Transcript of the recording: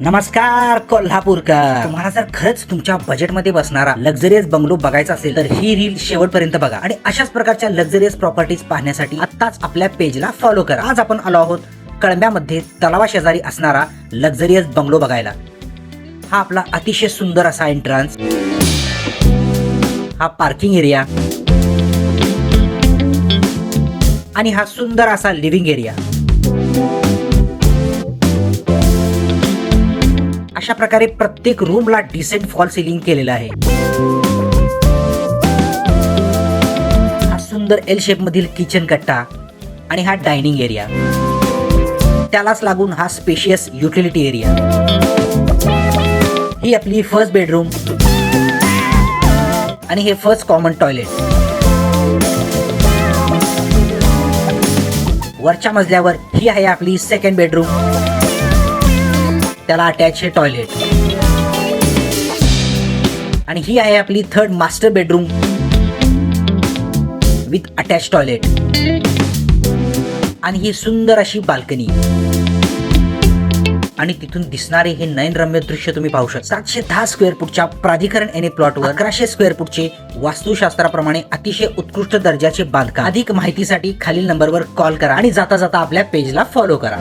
नमस्कार कोल्हापूरकर. तुम्हाला जर खरंच तुमच्या बजेटमध्ये बसणारा लक्झरियस बंगलो बघायचा असेल तर ही रील शेवटपर्यंत बघा. आणि अशाच प्रकारच्या लक्झरियस प्रॉपर्टीज पाहण्यासाठी आत्ताच आपल्या पेजला फॉलो करा. आज आपण आलो आहोत कळंब्यामध्ये तलावा शेजारी असणारा लक्झरियस बंगलो बघायला. हा आपला अतिशय सुंदर असा एंट्रन्स हा पार्किंग एरिया आणि हा सुंदर असा लिव्हिंग एरिया अशा प्रकारे प्रत्येक रूमला डिसेंट फॉल सिलिंग केलेलं आहे. हा सुंदर एल शेप मधील किचन कट्टा आणि हा डायनिंग एरिया त्यालाच लागून हा स्पेशियस युटिलिटी एरिया ही आपली फर्स्ट बेडरूम आणि हे फर्स्ट कॉमन टॉयलेट वरच्या मजल्यावर ही आहे आपली सेकंड बेडरूम त्याला अटॅच हे टॉयलेट आणि ही आहे आपली third master bedroom with attach toilet आणि ही सुंदर अशी बाल्कनी आणि तिथून दिसणारे हे नयनरम्य दृश्य तुम्ही पाहू शकता. सातशे दहा स्क्वेअर फूटच्या प्राधिकरण एने प्लॉटवर अकराशे स्क्वेअर फूटचे वास्तुशास्त्राप्रमाणे अतिशय उत्कृष्ट दर्जाचे बांधकाम. अधिक माहितीसाठी खालील नंबरवर कॉल करा आणि जाता जाता आपल्या पेजला फॉलो करा.